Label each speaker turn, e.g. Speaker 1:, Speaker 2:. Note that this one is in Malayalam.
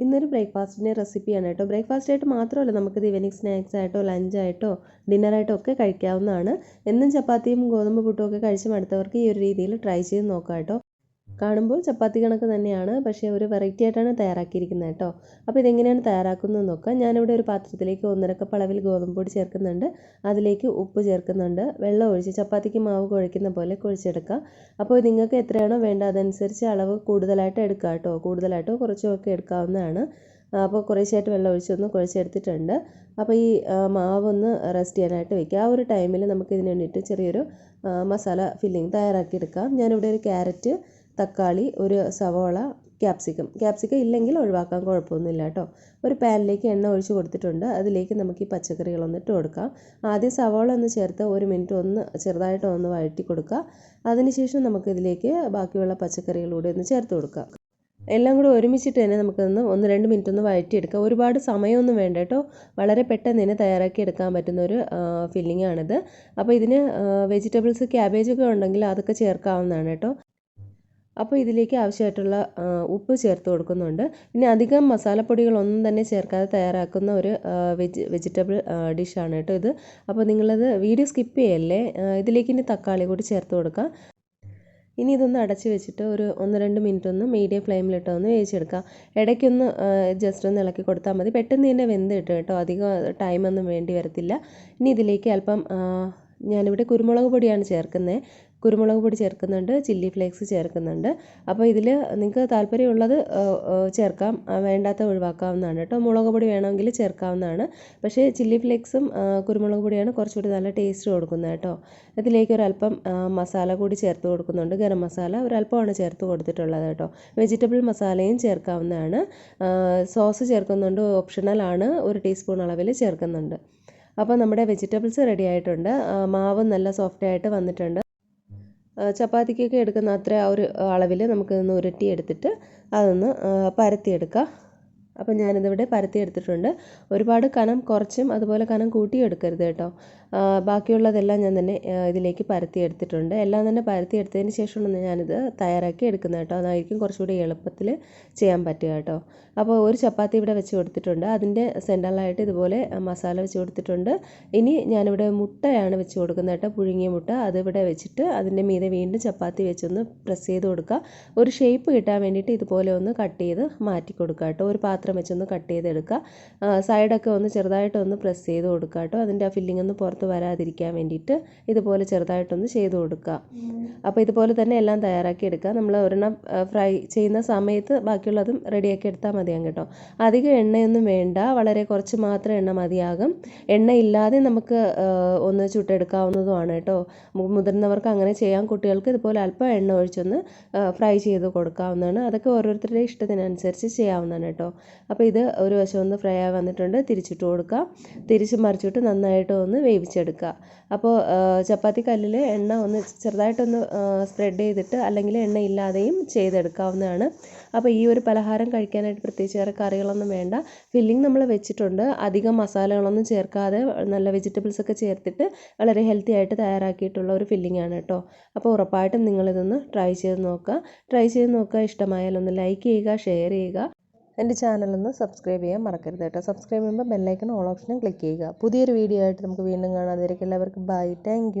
Speaker 1: ഇന്നൊരു ബ്രേക്ക്ഫാസ്റ്റിന്റെ റെസിപ്പിയാണ് കേട്ടോ. ബ്രേക്ക്ഫാസ്റ്റ് ആയിട്ട് മാത്രമല്ല നമുക്കിത് ഈവനിങ് സ്നാക്സ് ആയിട്ടോ ലഞ്ചായിട്ടോ ഡിന്നറായിട്ടോ ഒക്കെ കഴിക്കാവുന്നതാണ്. എന്നും ചപ്പാത്തിയും ഗോതമ്പ് പുട്ടും ഒക്കെ കഴിച്ച് മടുത്തവർക്ക് ഈ ഒരു രീതിയിൽ ട്രൈ ചെയ്ത് നോക്കാം കേട്ടോ. കാണുമ്പോൾ ചപ്പാത്തി കണക്ക് തന്നെയാണ്. പക്ഷേ ഒരു വെറൈറ്റി ആയിട്ടാണ് തയ്യാറാക്കിയിരിക്കുന്നത് കേട്ടോ. അപ്പോൾ ഇതെങ്ങനെയാണ് തയ്യാറാക്കുന്നത് നോക്കാം ഞാനിവിടെ ഒരു പാത്രത്തിലേക്ക് ഒന്നര കപ്പ് അളവിൽ ഗോതമ്പ് പൊടി ചേർക്കുന്നുണ്ട്. അതിലേക്ക് ഉപ്പ് ചേർക്കുന്നുണ്ട്. വെള്ളം ഒഴിച്ച് ചപ്പാത്തിക്ക് മാവ് കുഴയ്ക്കുന്ന പോലെ കുഴച്ചെടുക്കുക. അപ്പോൾ നിങ്ങൾക്ക് എത്രയാണോ വേണ്ട അതനുസരിച്ച് അളവ് കൂടുതലായിട്ട് എടുക്കുക കേട്ടോ. കൂടുതലായിട്ടോ കുറച്ചോ ഒക്കെ എടുക്കാവുന്നതാണ്. അപ്പോൾ കുറേശ്ശായിട്ട് വെള്ളം ഒഴിച്ചൊന്ന് കുഴച്ചെടുത്തിട്ടുണ്ട്. അപ്പോൾ ഈ മാവൊന്ന് റെസ്റ്റ് ചെയ്യാനായിട്ട് വെക്കുക. ആ ഒരു ടൈമിൽ നമുക്ക് ഇതിന് വേണ്ടിയിട്ട് ചെറിയൊരു മസാല ഫില്ലിങ് തയ്യാറാക്കിയെടുക്കാം. ഞാനിവിടെ ഒരു ക്യാരറ്റ് തക്കാളി ഒരു സവോള ക്യാപ്സിക്കം ക്യാപ്സിക്കം ഇല്ലെങ്കിൽ ഒഴിവാക്കാൻ കുഴപ്പമൊന്നുമില്ല കേട്ടോ. ഒരു പാനിലേക്ക് എണ്ണ ഒഴിച്ച് കൊടുത്തിട്ടുണ്ട്. അതിലേക്ക് നമുക്ക് ഈ പച്ചക്കറികളൊന്ന് ഇട്ട് കൊടുക്കാം. ആദ്യം സവോള ഒന്ന് ചേർത്ത് ഒരു മിനിറ്റ് ഒന്ന് ചെറുതായിട്ട് ഒന്ന് വഴറ്റി കൊടുക്കുക. അതിനുശേഷം നമുക്കിതിലേക്ക് ബാക്കിയുള്ള പച്ചക്കറികളൂടെ ഒന്ന് ചേർത്ത് കൊടുക്കാം. എല്ലാം കൂടെ ഒരുമിച്ചിട്ട് തന്നെ നമുക്കൊന്ന് ഒന്ന് രണ്ട് മിനിറ്റ് ഒന്ന് വഴറ്റിയെടുക്കാം. ഒരുപാട് സമയമൊന്നും വേണ്ട കേട്ടോ. വളരെ പെട്ടെന്ന് തന്നെ തയ്യാറാക്കി എടുക്കാൻ പറ്റുന്ന ഒരു ഫില്ലിംഗ് ആണിത്. അപ്പോൾ ഇതിന് വെജിറ്റബിൾസ് ക്യാബേജൊക്കെ ഉണ്ടെങ്കിൽ അതൊക്കെ ചേർക്കാവുന്നതാണ് കേട്ടോ. അപ്പോൾ ഇതിലേക്ക് ആവശ്യമായിട്ടുള്ള ഉപ്പ് ചേർത്ത് കൊടുക്കുന്നുണ്ട്. പിന്നെ അധികം മസാലപ്പൊടികളൊന്നും തന്നെ ചേർക്കാതെ തയ്യാറാക്കുന്ന ഒരു വെജ് വെജിറ്റബിൾ ഡിഷാണ് കേട്ടോ ഇത്. അപ്പോൾ നിങ്ങളത് വീഡിയോ സ്കിപ്പ് ചെയ്യല്ലേ? ഇതിലേക്ക് ഇനി തക്കാളി കൂടി ചേർത്ത് കൊടുക്കാം. ഇനി ഇതൊന്ന് അടച്ച് വെച്ചിട്ട് ഒരു ഒന്ന് രണ്ട് മിനിറ്റ് ഒന്ന് മീഡിയം ഫ്ലെയിമിലിട്ട് ഒന്ന് വേവിച്ചെടുക്കാം. ഇടയ്ക്കൊന്ന് ജസ്റ്റ് ഒന്ന് ഇളക്കി കൊടുത്താൽ മതി. പെട്ടെന്ന് തന്നെ വെന്ത് കിട്ടും കേട്ടോ. അധികം ടൈമൊന്നും വേണ്ടി വരത്തില്ല. ഇനി ഇതിലേക്ക് അല്പം ഞാനിവിടെ കുരുമുളക് പൊടിയാണ് ചേർക്കുന്നത്. കുരുമുളക് പൊടി ചേർക്കുന്നുണ്ട് ചില്ലി ഫ്ലേക്സ് ചേർക്കുന്നുണ്ട്. അപ്പോൾ ഇതിൽ നിങ്ങൾക്ക് താല്പര്യമുള്ളത് ചേർക്കാം. വേണ്ടാത്ത ഒഴിവാക്കാവുന്നതാണ് കേട്ടോ. മുളക് പൊടി വേണമെങ്കിൽ ചേർക്കാവുന്നതാണ്. പക്ഷേ ചില്ലി ഫ്ലേക്സും കുരുമുളക് പൊടിയാണ് കുറച്ചുകൂടി നല്ല ടേസ്റ്റ് കൊടുക്കുന്നത് കേട്ടോ. ഇതിലേക്ക് ഒരല്പം മസാല കൂടി ചേർത്ത് കൊടുക്കുന്നുണ്ട്. ഗരം മസാല ഒരല്പമാണ് ചേർത്ത് കൊടുത്തിട്ടുള്ളത് കേട്ടോ. വെജിറ്റബിൾ മസാലയും ചേർക്കാവുന്നതാണ്. സോസ് ചേർക്കുന്നുണ്ട് ഓപ്ഷണലാണ് ഒരു ടീസ്പൂൺ അളവിൽ ചേർക്കുന്നുണ്ട്. അപ്പോൾ നമ്മുടെ വെജിറ്റബിൾസ് റെഡി ആയിട്ടുണ്ട്. മാവ് നല്ല സോഫ്റ്റ് ആയിട്ട് വന്നിട്ടുണ്ട്. ചപ്പാത്തിക്കൊക്കെ എടുക്കുന്ന അത്ര ആ ഒരു അളവിൽ നമുക്കിതൊന്ന് ഉരുട്ടിയെടുത്തിട്ട് അതൊന്ന് പരത്തിയെടുക്കാം. അപ്പോൾ ഞാനിതിവിടെ പരത്തി എടുത്തിട്ടുണ്ട്. ഒരുപാട് കനം കുറച്ചും അതുപോലെ കനം കൂട്ടിയും എടുക്കരുത് കേട്ടോ ബാക്കിയുള്ളതെല്ലാം ഞാൻ തന്നെ ഇതിലേക്ക് പരത്തി എടുത്തിട്ടുണ്ട്. എല്ലാം തന്നെ പരത്തി എടുത്തതിന് ശേഷമാണ് ഞാനിത് തയ്യാറാക്കി എടുക്കുന്നത് കേട്ടോ. അതായിരിക്കും കുറച്ചുകൂടി എളുപ്പത്തിൽ ചെയ്യാൻ പറ്റുക കേട്ടോ. അപ്പോൾ ഒരു ചപ്പാത്തി ഇവിടെ വെച്ച് കൊടുത്തിട്ടുണ്ട്. അതിന്റെ സെന്ററിലായിട്ട് ഇതുപോലെ മസാല വെച്ച് കൊടുത്തിട്ടുണ്ട്. ഇനി ഞാനിവിടെ മുട്ടയാണ് വെച്ച് കൊടുക്കുന്നത് കേട്ടോ. പുഴുങ്ങിയ മുട്ട. അതിവിടെ വെച്ചിട്ട് അതിന്റെ മീതെ വീണ്ടും ചപ്പാത്തി വെച്ചൊന്ന് പ്രസ് ചെയ്ത് കൊടുക്കുക. ഒരു ഷേപ്പ് കിട്ടാൻ വേണ്ടിയിട്ട് ഇതുപോലെ ഒന്ന് കട്ട് ചെയ്ത് മാറ്റി കൊടുക്കുക കേട്ടോ. ഒരു പാത്രം വെച്ചൊന്ന് കട്ട് ചെയ്തെടുക്കുക സൈഡൊക്കെ ഒന്ന് ചെറുതായിട്ടൊന്ന് പ്രസ് ചെയ്ത് കൊടുക്കുക കേട്ടോ അതിന്റെ ആ ഫില്ലിംഗ് ഒന്ന് പുറത്ത് വരാതിരിക്കാൻ വേണ്ടിയിട്ട് ഇതുപോലെ ചെറുതായിട്ടൊന്ന് ചെയ്ത് കൊടുക്കുക അപ്പോൾ ഇതുപോലെ തന്നെ എല്ലാം തയ്യാറാക്കി എടുക്കുക നമ്മൾ ഒരെണ്ണം ഫ്രൈ ചെയ്യുന്ന സമയത്ത് ബാക്കിയുള്ളതും റെഡിയാക്കി എടുത്താൽ മതിയാകും കേട്ടോ. അധികം എണ്ണയൊന്നും വേണ്ട. വളരെ കുറച്ച് മാത്രം എണ്ണ മതിയാകും. എണ്ണ ഇല്ലാതെ നമുക്ക് ഒന്ന് ചുട്ടെടുക്കാവുന്നതുമാണ് കേട്ടോ. മുതിർന്നവർക്ക് അങ്ങനെ ചെയ്യാം. കുട്ടികൾക്ക് ഇതുപോലെ അല്പം എണ്ണ ഒഴിച്ചൊന്ന് ഫ്രൈ ചെയ്ത് കൊടുക്കാവുന്നതാണ്. അതൊക്കെ ഓരോരുത്തരുടെ ഇഷ്ടത്തിനനുസരിച്ച് ചെയ്യാവുന്നതാണ് കേട്ടോ. അപ്പോൾ ഇത് ഒരു വശം ഒന്ന് ഫ്രൈ ആയി വന്നിട്ടുണ്ട്. തിരിച്ചിട്ട് കൊടുക്കുക. തിരിച്ച് മറിച്ചിട്ട് നന്നായിട്ട് ഒന്ന് വേവിച്ചെടുക്കുക. അപ്പോൾ ചപ്പാത്തി കല്ലിൽ എണ്ണ ഒന്ന് ചെറുതായിട്ടൊന്ന് സ്പ്രെഡ് ചെയ്തിട്ട് അല്ലെങ്കിൽ എണ്ണ ഇല്ലാതെയും ചെയ്തെടുക്കാവുന്നതാണ്. അപ്പോൾ ഈ ഒരു പലഹാരം കഴിക്കാനായിട്ട് പ്രത്യേകിച്ച് വേറെ കറികളൊന്നും വേണ്ട. ഫില്ലിംഗ് നമ്മൾ വെച്ചിട്ടുണ്ട്. അധികം മസാലകളൊന്നും ചേർക്കാതെ നല്ല വെജിറ്റബിൾസ് ഒക്കെ ചേർത്തിട്ട് വളരെ ഹെൽത്തി ആയിട്ട് തയ്യാറാക്കിയിട്ടുള്ള ഒരു ഫില്ലിംഗ് ആണ് കേട്ടോ. അപ്പോൾ ഉറപ്പായിട്ടും നിങ്ങളിതൊന്ന് ട്രൈ ചെയ്ത് നോക്കുക. ട്രൈ ചെയ്ത് നോക്കുക. ഇഷ്ടമായാലൊന്ന് ലൈക്ക് ചെയ്യുക ഷെയർ ചെയ്യുക. എന്റെ ചാനലൊന്ന് സബ്സ്ക്രൈബ് ചെയ്യാൻ മറക്കരുത് കേട്ടോ. സബ്സ്ക്രൈബ് ചെയ്യുമ്പോൾ ബെല്ലൈക്കൺ ഓൾ ഓപ്ഷനും ക്ലിക്ക് ചെയ്യുക. പുതിയൊരു വീഡിയോ ആയിട്ട് നമുക്ക് വീണ്ടും കാണാം. അതുവരെയ്ക്ക് എല്ലാവർക്കും ബൈ താങ്ക്